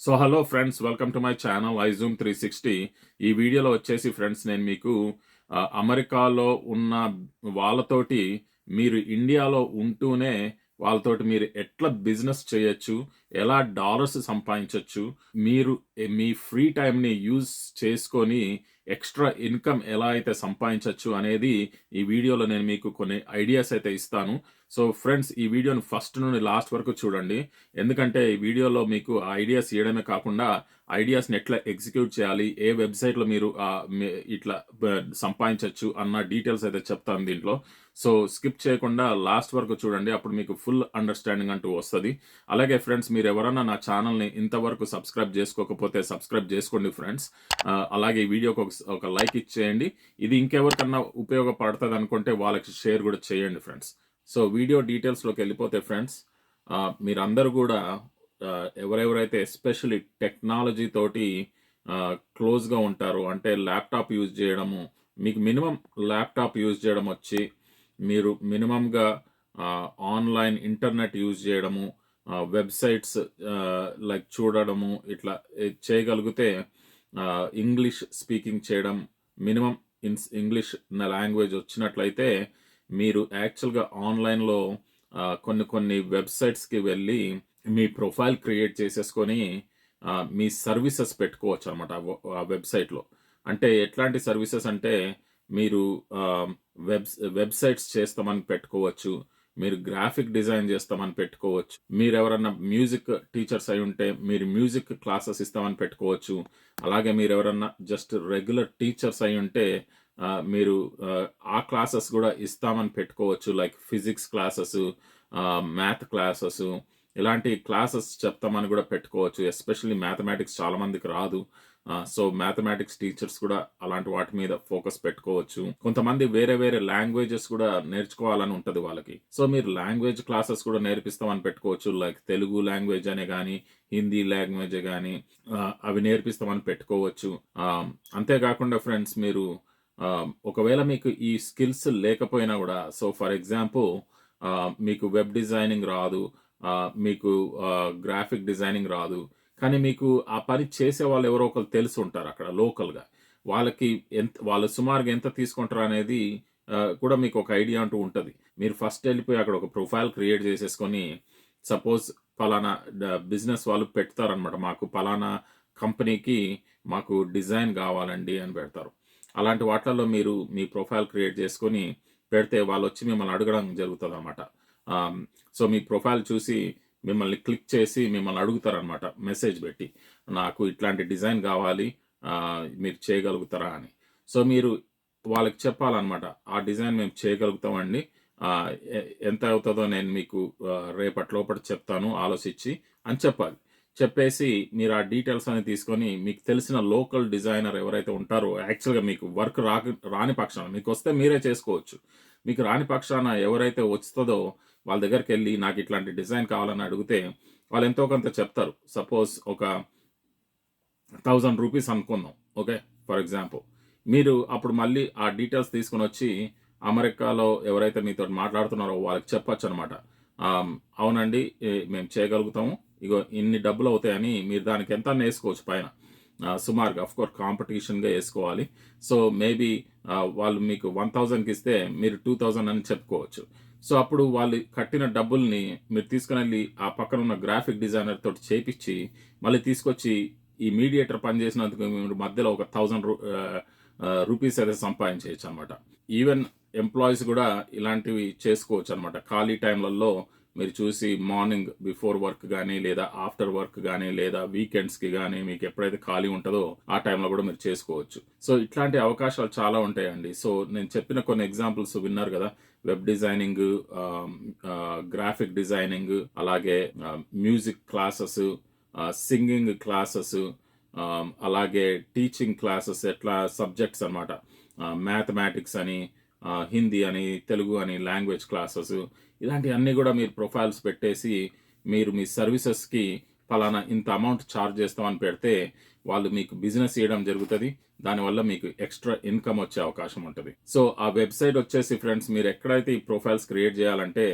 So hello friends welcome to my channel iZoom three sixty ఈ వీడియోలో వచ్చేసి friends నేను మీకు అమెరికాలో ఉన్న వాళ్ళతోటి మీరు ఇండియాలో ఉంటూనే వాళ్ళతోటి మీరు ఎట్లా బిజినెస్ చేయొచ్చు ఎలా డాలర్స్ సంపాదించవచ్చు మీరు మీ ఫ్రీ టైంని యూజ్ చేసుకొని ఎక్స్ట్రా ఇన్కమ్ ఎలా అయితే సంపాదించవచ్చు అనేది ఈ వీడియోలో నేను మీకు కొన్ని ఐడియాస్ అయితే ఇస్తాను. సో ఫ్రెండ్స్ ఈ వీడియోని ఫస్ట్ నుండి లాస్ట్ వరకు చూడండి. ఎందుకంటే ఈ వీడియోలో మీకు ఆ ఐడియాస్ ఇవ్వడమే కాకుండా ఐడియాస్ని ఎట్లా ఎగ్జిక్యూట్ చేయాలి ఏ వెబ్సైట్లో మీరు ఇట్లా సంపాదించవచ్చు అన్న డీటెయిల్స్ అయితే చెప్తాను దీంట్లో. సో స్కిప్ చేయకుండా లాస్ట్ వరకు చూడండి అప్పుడు మీకు ఫుల్ అండర్స్టాండింగ్ అంటూ వస్తుంది. అలాగే ఫ్రెండ్స్ మీరు ఎవరన్నా నా ఛానల్ని ఇంతవరకు సబ్స్క్రైబ్ చేసుకోకపోతే సబ్స్క్రైబ్ చేసుకోండి ఫ్రెండ్స్. అలాగే ఈ వీడియోకి ఒక లైక్ ఇచ్చేయండి. ఇది ఇంకెవరికన్నా ఉపయోగపడుతుంది అనుకుంటే వాళ్ళకి షేర్ కూడా చేయండి ఫ్రెండ్స్. సో వీడియో డీటెయిల్స్లోకి వెళ్ళిపోతే ఫ్రెండ్స్ మీరందరూ కూడా ఎవరెవరైతే ఎస్పెషల్లీ టెక్నాలజీ తోటి క్లోజ్గా ఉంటారో అంటే ల్యాప్టాప్ యూజ్ చేయడము మీకు మినిమం ల్యాప్టాప్ యూజ్ చేయడం వచ్చి మీరు మినిమంగా ఆన్లైన్ ఇంటర్నెట్ యూజ్ చేయడము వెబ్సైట్స్ లైక్ చూడడము ఇట్లా చేయగలిగితే ఇంగ్లీష్ స్పీకింగ్ చేయడం మినిమం ఇన్స్ ఇంగ్లీష్ లాంగ్వేజ్ వచ్చినట్లయితే మీరు యాక్చువల్గా ఆన్లైన్లో కొన్ని కొన్ని వెబ్సైట్స్కి వెళ్ళి మీ ప్రొఫైల్ క్రియేట్ చేసేసుకొని మీ సర్వీసెస్ పెట్టుకోవచ్చు అనమాట ఆ వెబ్సైట్లో. అంటే ఎట్లాంటి సర్వీసెస్ అంటే మీరు వెబ్ వెబ్సైట్స్ చేస్తామని పెట్టుకోవచ్చు మీరు గ్రాఫిక్ డిజైన్ చేస్తామని పెట్టుకోవచ్చు మీరు ఎవరన్నా మ్యూజిక్ టీచర్స్ అయి ఉంటే మీరు మ్యూజిక్ క్లాసెస్ ఇస్తామని పెట్టుకోవచ్చు అలాగే మీరు ఎవరన్నా జస్ట్ రెగ్యులర్ టీచర్స్ అయి ఉంటే మీరు ఆ, ఆ క్లాసెస్ కూడా ఇస్తామని పెట్టుకోవచ్చు like physics classes math classes ఇలాంటి క్లాసెస్ చెప్తామని కూడా పెట్టుకోవచ్చు. ఎస్పెషల్లీ మ్యాథమెటిక్స్ చాలామందికి రాదు. సో మ్యాథమెటిక్స్ టీచర్స్ కూడా అలాంటి వాటి మీద ఫోకస్ పెట్టుకోవచ్చు. కొంతమంది వేరే వేరే లాంగ్వేజెస్ కూడా నేర్చుకోవాలని ఉంటుంది వాళ్ళకి. సో మీరు లాంగ్వేజ్ క్లాసెస్ కూడా నేర్పిస్తామని పెట్టుకోవచ్చు. లైక్ తెలుగు లాంగ్వేజ్ అనే కానీ హిందీ లాంగ్వేజ్ కానీ అవి నేర్పిస్తామని పెట్టుకోవచ్చు. అంతేకాకుండా ఫ్రెండ్స్ మీరు ఒకవేళ మీకు ఈ స్కిల్స్ లేకపోయినా కూడా సో ఫర్ ఎగ్జాంపుల్ మీకు వెబ్ డిజైనింగ్ రాదు మీకు గ్రాఫిక్ డిజైనింగ్ రాదు. కానీ మీకు ఆ పని చేసే వాళ్ళు ఎవరో ఒకరు తెలిసి ఉంటారు అక్కడ లోకల్గా వాళ్ళకి ఎంత వాళ్ళు సుమారుగా ఎంత తీసుకుంటారు అనేది కూడా మీకు ఒక ఐడియా అంటూ ఉంటుంది. మీరు ఫస్ట్ వెళ్ళిపోయి అక్కడ ఒక ప్రొఫైల్ క్రియేట్ చేసేసుకొని సపోజ్ పలానా బిజినెస్ వాళ్ళు పెడతారనమాట మాకు పలానా కంపెనీకి మాకు డిజైన్ కావాలండి అని పెడతారు. అలాంటి వాటిల్లో మీరు మీ ప్రొఫైల్ క్రియేట్ చేసుకొని పెడితే వాళ్ళు వచ్చి మిమ్మల్ని అడగడం జరుగుతుంది అనమాట Um, సో మీ ప్రొఫైల్ చూసి మిమ్మల్ని క్లిక్ చేసి మిమ్మల్ని అడుగుతారనమాట మెసేజ్ పెట్టి. నాకు ఇట్లాంటి డిజైన్ కావాలి మీరు చేయగలుగుతారా అని. సో మీరు వాళ్ళకి చెప్పాలన్నమాట ఆ డిజైన్ మేము చేయగలుగుతామండి ఎంత అవుతుందో నేను మీకు రేపటి లోపల చెప్తాను ఆలోచించి అని చెప్పాలి. చెప్పేసి మీరు ఆ డీటెయిల్స్ అని తీసుకొని మీకు తెలిసిన లోకల్ డిజైనర్ ఎవరైతే ఉంటారో యాక్చువల్గా మీకు వర్క్ రాక రాని పక్షాన మీకు వస్తే మీరే చేసుకోవచ్చు. మీకు రాని పక్షాన ఎవరైతే వస్తుందో వాళ్ళ దగ్గరికి వెళ్ళి నాకు ఇట్లాంటి డిజైన్ కావాలని అడిగితే వాళ్ళు ఎంతో కొంత చెప్తారు. సపోజ్ ఒక థౌజండ్ రూపీస్ అనుకుందాం. ఓకే? For example. మీరు అప్పుడు మళ్ళీ ఆ డీటెయిల్స్ తీసుకొని వచ్చి అమెరికాలో ఎవరైతే మీతో మాట్లాడుతున్నారో వాళ్ళకి చెప్పొచ్చు అనమాట అవునండి మేము చేయగలుగుతాము. ఇగో ఇన్ని డబ్బులు అవుతాయని మీరు దానికి ఎంత వేసుకోవచ్చు పైన. సుమారుగా అఫ్ కోర్స్ కాంపిటీషన్గా వేసుకోవాలి. సో మేబీ వాళ్ళు మీకు వన్ థౌజండ్కి ఇస్తే మీరు టూ థౌజండ్ అని చెప్పుకోవచ్చు. సో అప్పుడు వాళ్ళు కట్టిన డబ్బుల్ని మీరు తీసుకుని వెళ్ళి ఆ పక్కన ఉన్న గ్రాఫిక్ డిజైనర్ తోటి చేపించి మళ్ళీ తీసుకొచ్చి ఈ మీడియేటర్ పనిచేసినందుకు మీరు మధ్యలో ఒక థౌజండ్ రూపీస్ అయితే సంపాదించవచ్చు అనమాట ఈవెన్ ఎంప్లాయీస్ కూడా ఇలాంటివి చేసుకోవచ్చు అనమాట ఖాళీ టైంలలో మీరు చూసి మార్నింగ్ బిఫోర్ వర్క్ కానీ లేదా ఆఫ్టర్ వర్క్ కానీ లేదా వీకెండ్స్కి కానీ మీకు ఎప్పుడైతే ఖాళీ ఉంటుందో ఆ టైంలో కూడా మీరు చేసుకోవచ్చు. సో ఇట్లాంటి అవకాశాలు చాలా ఉంటాయండి. సో నేను చెప్పిన కొన్ని ఎగ్జాంపుల్స్ విన్నారు కదా. వెబ్ డిజైనింగ్ గ్రాఫిక్ డిజైనింగ్ అలాగే మ్యూజిక్ క్లాసెస్ సింగింగ్ క్లాసెస్ అలాగే టీచింగ్ క్లాసెస్ ఎట్లా సబ్జెక్ట్స్ అనమాట మ్యాథమెటిక్స్ అని హిందీ అని తెలుగు అని లాంగ్వేజ్ క్లాసెస్ ఇలాంటివన్నీ కూడా మీరు ప్రొఫైల్స్ పెట్టేసి మీరు మీ సర్వీసెస్కి ఫలానా ఇంత అమౌంట్ ఛార్జ్ చేస్తామని పెడితే వాళ్ళు మీకు బిజినెస్ చేయడం జరుగుతుంది. దానివల్ల మీకు ఎక్స్ట్రా ఇన్కమ్ వచ్చే అవకాశం ఉంటుంది. సో ఆ వెబ్సైట్ వచ్చేసి ఫ్రెండ్స్ మీరు ఎక్కడైతే ఈ ప్రొఫైల్స్ క్రియేట్ చేయాలంటే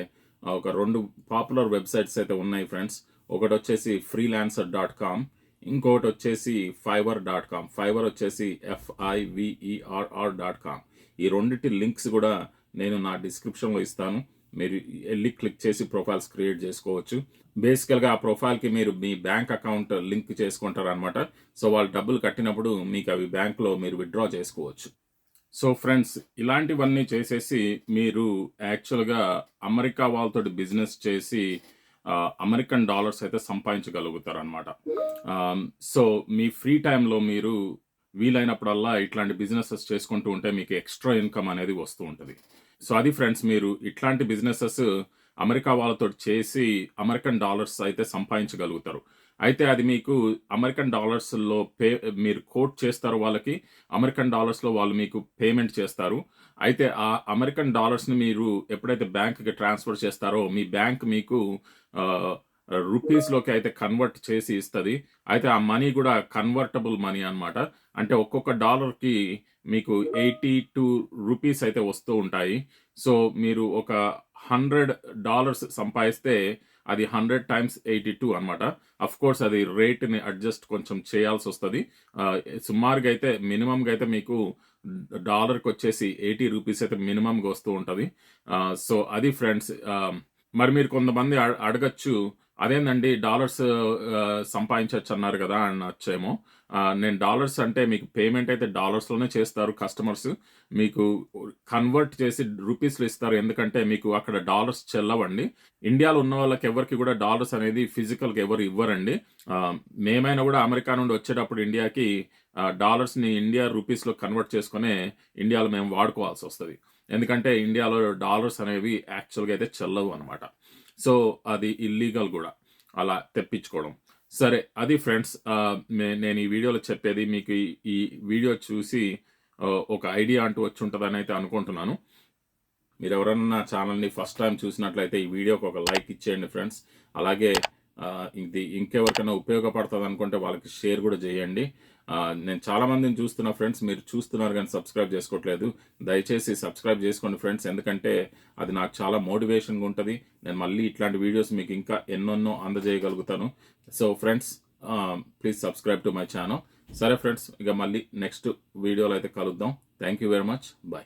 ఒక రెండు పాపులర్ వెబ్సైట్స్ అయితే ఉన్నాయి ఫ్రెండ్స్ ఒకటి వచ్చేసి ఫ్రీలాన్సర్ డాట్ కామ్ ఇంకోటి వచ్చేసి ఫైవర్ డాట్ కామ్ ఫైవర్ వచ్చేసి ఎఫ్ఐవిఈఆర్ఆర్ డాట్ కామ్ ఈ రెండింటి లింక్స్ కూడా నేను నా డిస్క్రిప్షన్లో ఇస్తాను. మీరు వెళ్ళి క్లిక్ చేసి ప్రొఫైల్స్ క్రియేట్ చేసుకోవచ్చు. బేసికల్గా ఆ ప్రొఫైల్కి మీరు మీ బ్యాంక్ అకౌంట్ లింక్ చేసుకుంటారు అనమాట సో వాళ్ళు డబ్బులు కట్టినప్పుడు మీకు అవి బ్యాంక్లో మీరు విత్డ్రా చేసుకోవచ్చు. సో ఫ్రెండ్స్ ఇలాంటివన్నీ చేసేసి మీరు యాక్చువల్గా అమెరికా వాళ్ళతో బిజినెస్ చేసి అమెరికన్ డాలర్స్ అయితే సంపాదించగలుగుతారు అనమాట సో మీ ఫ్రీ టైంలో మీరు వీలైనప్పుడల్లా ఇట్లాంటి బిజినెసెస్ చేసుకుంటూ ఉంటే మీకు ఎక్స్ట్రా ఇన్కమ్ అనేది వస్తూ ఉంటుంది. సో అది ఫ్రెండ్స్ మీరు ఇట్లాంటి బిజినెసెస్ అమెరికా వాళ్ళతో చేసి అమెరికన్ డాలర్స్ అయితే సంపాదించగలుగుతారు. అయితే అది మీకు అమెరికన్ డాలర్స్లో పే మీరు కోట్ చేస్తారు వాళ్ళకి అమెరికన్ డాలర్స్లో వాళ్ళు మీకు పేమెంట్ చేస్తారు. అయితే ఆ అమెరికన్ డాలర్స్ని మీరు ఎప్పుడైతే బ్యాంక్కి ట్రాన్స్ఫర్ చేస్తారో మీ బ్యాంక్ మీకు రూపీస్లోకి అయితే కన్వర్ట్ చేసి ఇస్తుంది. అయితే ఆ మనీ కూడా కన్వర్టబుల్ మనీ అన్నమాట. అంటే ఒక్కొక్క డాలర్కి మీకు ఎయిటీ టూ రూపీస్ అయితే వస్తూ ఉంటాయి. సో మీరు ఒక హండ్రెడ్ డాలర్స్ సంపాదిస్తే అది హండ్రెడ్ టైమ్స్ ఎయిటీ టూ అనమాట అఫ్ కోర్స్ అది రేట్ని అడ్జస్ట్ కొంచెం చేయాల్సి వస్తుంది. సుమారుగా అయితే మినిమంగా అయితే మీకు డాలర్కి వచ్చేసి ఎయిటీ రూపీస్ అయితే మినిమంగా వస్తూ ఉంటుంది. సో అది ఫ్రెండ్స్ మరి మీరు కొంతమంది అడ- అడగచ్చు అదేందండి డాలర్స్ సంపాదించవచ్చు అన్నారు కదా అనొచ్చేమో నేను డాలర్స్ అంటే మీకు పేమెంట్ అయితే డాలర్స్లోనే చేస్తారు కస్టమర్స్. మీకు కన్వర్ట్ చేసి రూపీస్లో ఇస్తారు. ఎందుకంటే మీకు అక్కడ డాలర్స్ చెల్లవండి. ఇండియాలో ఉన్న వాళ్ళకి ఎవరికి కూడా డాలర్స్ అనేది ఫిజికల్గా ఎవరు ఇవ్వరండి. మేమైనా కూడా అమెరికా నుండి వచ్చేటప్పుడు ఇండియాకి డాలర్స్ని ఇండియా రూపీస్లో కన్వర్ట్ చేసుకునే ఇండియాలో మేము వాడుకోవాల్సి వస్తుంది. ఎందుకంటే ఇండియాలో డాలర్స్ అనేవి యాక్చువల్గా అయితే చెల్లవు అనమాట సో అది ఇల్లీగల్ కూడా. అలా తెప్పించుకోవడం. సరే అది ఫ్రెండ్స్ నేను ఈ వీడియోలో చెప్పేది మీకు ఈ- వీడియో చూసి ఒక ఐడియా అంటూ వచ్చి ఉంటుందని అయితే అనుకుంటున్నాను. మీరు ఎవరైనా నా ఛానల్ని ఫస్ట్ టైం చూసినట్లయితే ఈ వీడియోకి ఒక లైక్ ఇచ్చేయండి ఫ్రెండ్స్. అలాగే ఇది ఇంకెవరికైనా ఉపయోగపడుతుంది అనుకుంటే వాళ్ళకి షేర్ కూడా చేయండి. నేను చాలా మందిని చూస్తున్నా ఫ్రెండ్స్ మీరు చూస్తున్నారు కానీ సబ్స్క్రైబ్ చేసుకోవట్లేదు. దయచేసి సబ్స్క్రైబ్ చేసుకోండి ఫ్రెండ్స్ ఎందుకంటే అది నాకు చాలా మోటివేషన్గా ఉంటుంది. నేను మళ్ళీ ఇట్లాంటి వీడియోస్ మీకు ఇంకా ఎన్నెన్నో అందజేయగలుగుతాను. So friends please subscribe to my channel. సరే ఫ్రెండ్స్ ఇక మళ్ళీ నెక్స్ట్ వీడియోలో అయితే కలుద్దాం. Thank you very much. Bye.